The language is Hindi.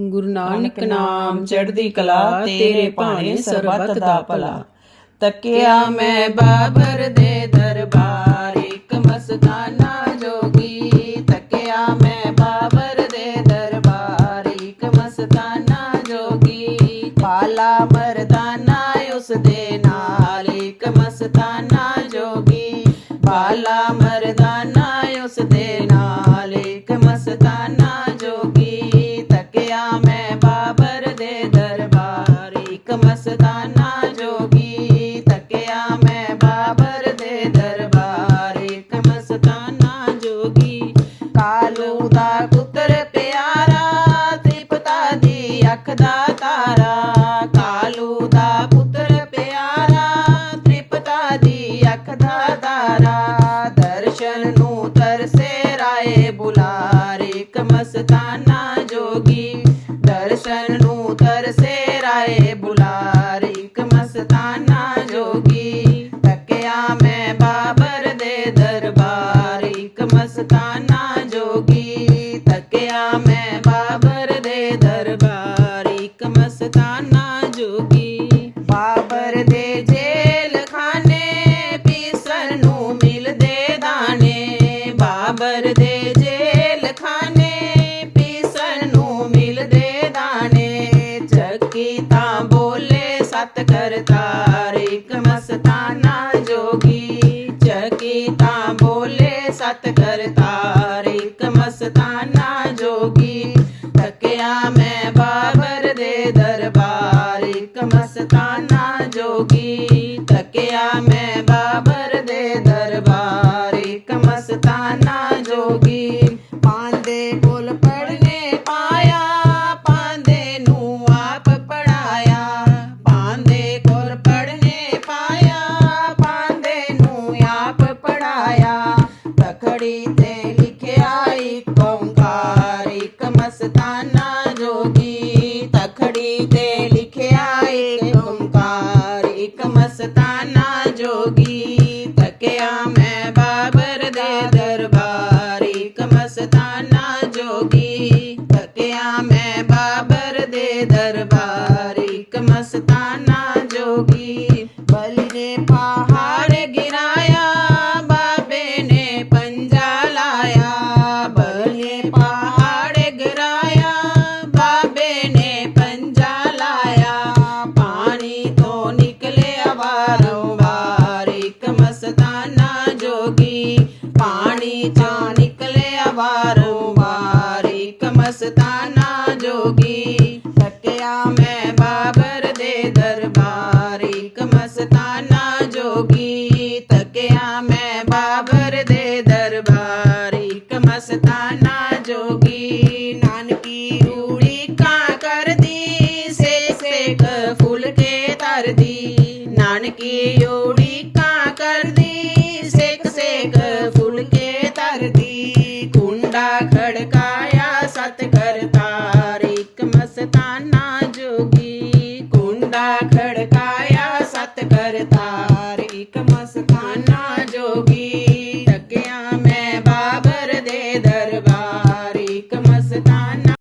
ਗੁਰੂ ਨਾਨਕ ਨਾਮ ਚੜ੍ਹਦੀ ਕਲਾ ਤੇਰੇ ਭਾਣੇ ਸਰਬੱਤ ਦਾ ਭਲਾ। ਤੱਕਿਆ ਮੈਂ ਬਾਬਰ ਦੇ ਦਰਬਾਰ ਇੱਕ ਮਸਤਾਨਾ ਜੋਗੀ। ਤੱਕਿਆ ਮੈਂ ਬਾਬਰ ਦੇ ਦਰਬਾਰ ਇੱਕ ਮਸਤਾਨਾ ਜੋਗੀ। ਪਾਲਾ ਮਰਦਾਨਾ ਉਸ ਦੇ ਨਾਲ ਇੱਕ ਮਸਤਾਨਾ ਜੋਗੀ। ਬਾਲਾ ਮਰਦਾਨਾ ਉਸ ਦੇ ਨਾਲ ਇੱਕ ਮਸਤਾਨਾ ਦਾ ਪੁੱਤਰ ਪਿਆਰਾ ਤ੍ਰਿਪਤਾ ਦੀ ਅੱਖ ਦਾ ਤਾਰਾ ਕਾਲੂ ਦਾ ਪੁੱਤਰ ਪਿਆਰਾ ਤ੍ਰਿਪਤਾ ਦੀ ਅੱਖ ਦਾ ਤਾਰਾ ਦਰਸ਼ਨ ਨੂੰ ਤਰਸੇ ਰਾਏ ਬੁਲਾਰ ਇੱਕ ਮਸਤਾਨਾ ਜੋਗੀ ਦਰਸ਼ਨ ਨੂੰ ਤਰਸੇ ਰਾਏ ਬੁਲਾਰ ਇੱਕ ਮਸਤਾਨਾ ਜੋਗੀ ਤੱਕਿਆ ਮੈਂ ਬਾਬਰ ਦੇ ਦਰਬਾਰ ਇੱਕ ਮਸਤਾਨਾ मस्ताना जोगी। बाबर दे जेल खाने, पीसनू मिल दे दाने। बाबर दे जेल खाने, पीसनू मिल दे दाने। चक्की ता बोले सत करतार एक मस्ताना जोगी। चक्की ता बोले सत करतार एक मस्ताना जोगी। थकिया मैं मस्ताना जोगी तकिया मैं बाबर दे दरबार। एक मस्ताना जोगी बलि ने पहाड़ गिराया, बाबे ने पंजा लाया। बलि ने पहाड़ गिराया, बाबे ने पंजा लाया। पानी तो निकले अवारों बार। एक मस्ताना जोगी, पानी चा कर दे दरबारी, एक मस्ताना जोगी। नानकी उड़ी का कर दी से से फूल के तर दी। नानकी उड़ी का कर दी सेक सेक फूल के तर दी। कुंडा खड़काया सत कर तार एक जोगी। कुंडा खड़काया सत कर तार एक मस्ताना